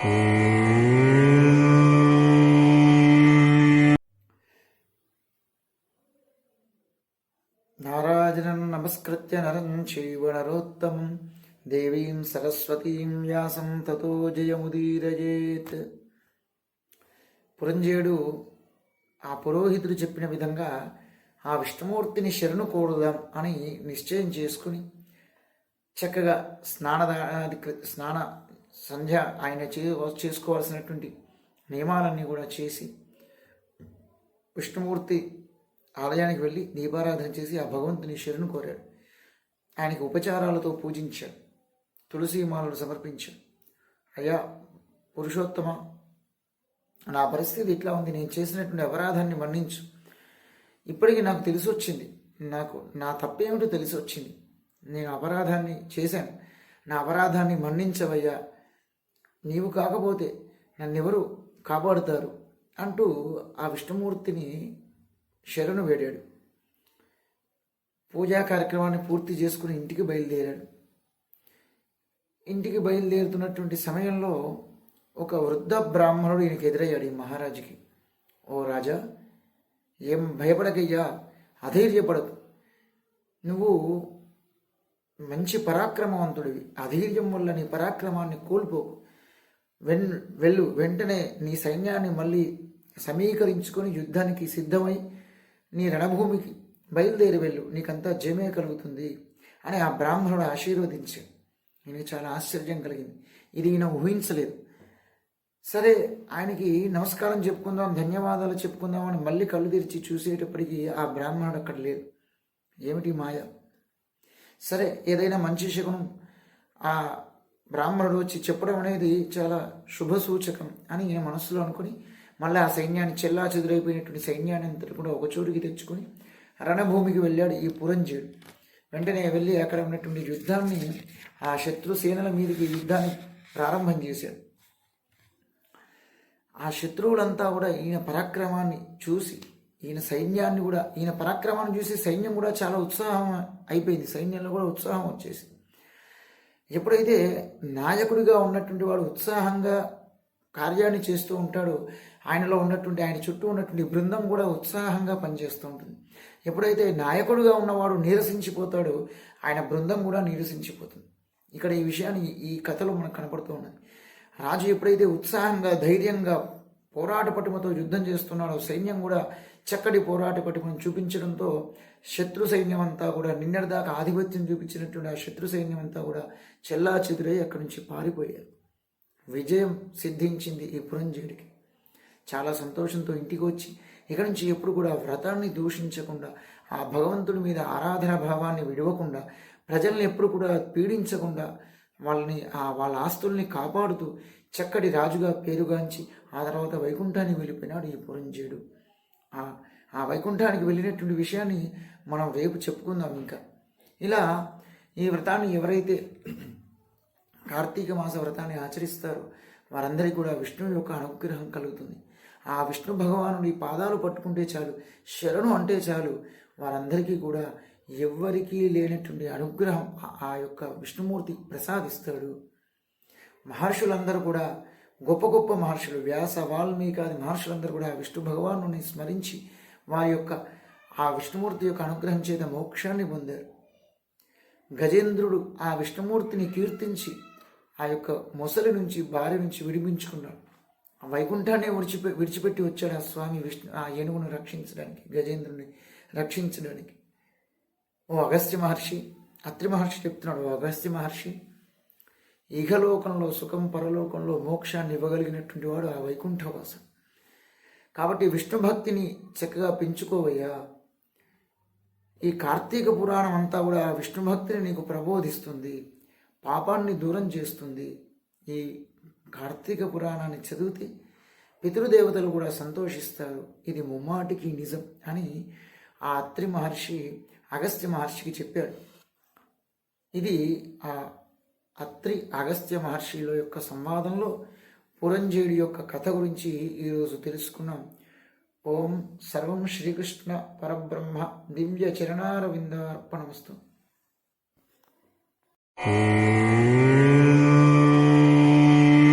నారాజనం నమస్కృత్య నరం చైవ నరోత్తమం. దేవీం సరస్వతీం వ్యాసం తతో జయముదీరయేత్. పురంజేయుడు ఆ పురోహితుడు చెప్పిన విధంగా ఆ విష్ణుమూర్తిని శరణు కోరుదాం అని నిశ్చయం చేసుకుని చక్కగా స్నానదానాది స్నాన సంధ్య ఆయన చే చేసుకోవాల్సినటువంటి నియమాలన్నీ కూడా చేసి విష్ణుమూర్తి ఆలయానికి వెళ్ళి దీపారాధన చేసి ఆ భగవంతుని శరణు కోరాడు. ఆయనకి ఉపచారాలతో పూజించాడు. తులసీమాలను సమర్పించాడు. అయ్యా పురుషోత్తమ నా పరిస్థితి ఇట్లా ఉంది. నేను చేసినటువంటి అపరాధాన్ని మన్నించు. ఇప్పటికీ నాకు తెలిసి వచ్చింది నాకు నా తప్పేమిటో తెలిసి వచ్చింది నేను అపరాధాన్ని చేశాను. నా అపరాధాన్ని మన్నించవయ్యా. నీవు కాకపోతే నన్నెవరు కాపాడుతారు అంటూ ఆ విష్ణుమూర్తిని శరణు వేడాడు. పూజా కార్యక్రమాన్ని పూర్తి చేసుకుని ఇంటికి బయలుదేరాడు. ఇంటికి బయలుదేరుతున్నటువంటి సమయంలో ఒక వృద్ధ బ్రాహ్మణుడు ఈయనకి ఎదురయ్యాడు ఈ మహారాజుకి. ఓ రాజా ఏం భయపడకయ్యా అధైర్యపడకు. నువ్వు మంచి పరాక్రమవంతుడివి. అధైర్యం వల్ల నీ పరాక్రమాన్ని కోల్పోకు. వెన్ వెళ్ళు వెంటనే నీ సైన్యాన్ని మళ్ళీ సమీకరించుకొని యుద్ధానికి సిద్ధమై నీ రణభూమికి బయలుదేరి వెళ్ళు. నీకంతా జయమే కలుగుతుంది అని ఆ బ్రాహ్మణుడు ఆశీర్వదించాడు. ఈయనకి చాలా ఆశ్చర్యం కలిగింది. ఇది ఈయన ఊహించలేదు. సరే ఆయనకి నమస్కారం చెప్పుకుందాం ధన్యవాదాలు చెప్పుకుందాం అని మళ్ళీ కళ్ళు తెరిచి చూసేటప్పటికి ఆ బ్రాహ్మణుడు అక్కడ లేదు ఏమిటి మాయ? సరే ఏదైనా మంచి శకునం ఆ బ్రాహ్మణుడు వచ్చి చెప్పడం అనేది చాలా శుభ సూచకం అని ఈయన మనసులో అనుకుని మళ్ళీ ఆ సైన్యాన్ని చెల్లా చెదురైపోయినటువంటి సైన్యాన్ని అంతటి కూడా ఒక చోటుకి తెచ్చుకొని రణభూమికి వెళ్ళాడు ఈ పురంజీయుడు వెంటనే వెళ్ళి అక్కడ ఉన్నటువంటి యుద్ధాన్ని ఆ శత్రు సేనల మీదకి యుద్ధాన్ని ప్రారంభం చేశాడు. ఆ శత్రువులంతా కూడా ఈయన పరాక్రమాన్ని చూసి ఈయన సైన్యాన్ని కూడా ఈయన పరాక్రమాన్ని చూసి సైన్యం కూడా చాలా ఉత్సాహం అయిపోయింది. సైన్యంలో కూడా ఉత్సాహం వచ్చేసింది. ఎప్పుడైతే నాయకుడిగా ఉన్నటువంటి వాడు ఉత్సాహంగా కార్యాన్ని చేస్తూ ఉంటాడో ఆయనలో ఉన్నటువంటి ఆయన చుట్టూ ఉన్నటువంటి బృందం కూడా ఉత్సాహంగా పనిచేస్తూ ఉంటుంది. ఎప్పుడైతే నాయకుడిగా ఉన్నవాడు నీరసించిపోతాడో ఆయన బృందం కూడా నీరసించిపోతుంది. ఇక్కడ ఈ విషయాన్ని ఈ కథలో మనకు కనపడుతూ ఉన్నది. రాజు ఎప్పుడైతే ఉత్సాహంగా ధైర్యంగా పోరాట పటిమతో యుద్ధం చేస్తున్నాడు. సైన్యం కూడా చక్కటి పోరాట పటిమను చూపించడంతో శత్రు సైన్యం అంతా కూడా నిన్నటిదాకా ఆధిపత్యం చూపించినటువంటి ఆ శత్రు సైన్యం అంతా కూడా చెల్లా చెదురై అక్కడి నుంచి పారిపోయారు. విజయం సిద్ధించింది ఈ పురంజయుడికి చాలా సంతోషంతో ఇంటికి వచ్చి ఇక్కడి నుంచి ఎప్పుడు కూడా వ్రతాన్ని దూషించకుండా ఆ భగవంతుడి మీద ఆరాధన భావాన్ని విడవకుండా ప్రజల్ని ఎప్పుడు కూడా పీడించకుండా వాళ్ళని ఆ వాళ్ళ ఆస్తుల్ని కాపాడుతూ చక్కటి రాజుగా పేరుగాంచి ఆ తర్వాత వైకుంఠానికి వెళ్ళిపోయినాడు ఈ పురంజయుడు ఆ ఆ వైకుంఠానికి వెళ్ళినటువంటి విషయాన్ని మనం రేపు చెప్పుకుందాం ఇంకా. ఇలా ఈ వ్రతాన్ని ఎవరైతే కార్తీక మాస వ్రతాన్ని ఆచరిస్తారో వారందరికీ కూడా విష్ణువు యొక్క అనుగ్రహం కలుగుతుంది. ఆ విష్ణు భగవానుడి పాదాలు పట్టుకుంటే చాలు శరణు అంటే చాలు వారందరికీ కూడా ఎవ్వరికీ లేనటువంటి అనుగ్రహం ఆ- ఆ యొక్క విష్ణుమూర్తి ప్రసాదిస్తాడు. మహర్షులందరూ కూడా గొప్ప గొప్ప మహర్షులు వ్యాస వాల్మీకాది మహర్షులందరూ కూడా విష్ణు భగవాను స్మరించి వారి యొక్క ఆ విష్ణుమూర్తి యొక్క అనుగ్రహం చేత మోక్షాన్ని పొందారు. గజేంద్రుడు ఆ విష్ణుమూర్తిని కీర్తించి ఆ యొక్క మొసలి నుంచి భార్య నుంచి విడిపించుకున్నాడు. వైకుంఠాన్ని విడిచిపె విడిచిపెట్టి వచ్చాడు ఆ స్వామి విష్ణు ఆ ఏనుగును రక్షించడానికి గజేంద్రుని రక్షించడానికి. ఓ అగస్త్య మహర్షి అత్రి మహర్షి చెప్తున్నాడు ఓ అగస్త్య మహర్షి ఇహలోకంలో సుఖం పరలోకంలో మోక్షాన్ని ఇవ్వగలిగినటువంటి వాడు ఆ వైకుంఠవాసం కాబట్టి విష్ణు భక్తిని చక్కగా పెంచుకోవయ్యా. ఈ కార్తీక పురాణం అంతా కూడా ఆ విష్ణు భక్తిని నీకు ప్రబోధిస్తుంది పాపాన్ని దూరం చేస్తుంది. ఈ కార్తీక పురాణాన్ని చదివితే పితృదేవతలు కూడా సంతోషిస్తారు. ఇది ముమ్మాటికి నిజం అని ఆ అత్రి మహర్షి అగస్త్య మహర్షికి చెప్పాడు. ఇది ఆ అత్రి అగస్త్య మహర్షిల యొక్క సంవాదంలో పురంజయుడి యొక్క కథ గురించి ఈరోజు తెలుసుకున్నాం. ఓం సర్వం శ్రీకృష్ణ పరబ్రహ్మ దివ్య చరణారవిందార్పణమస్తు. ఓం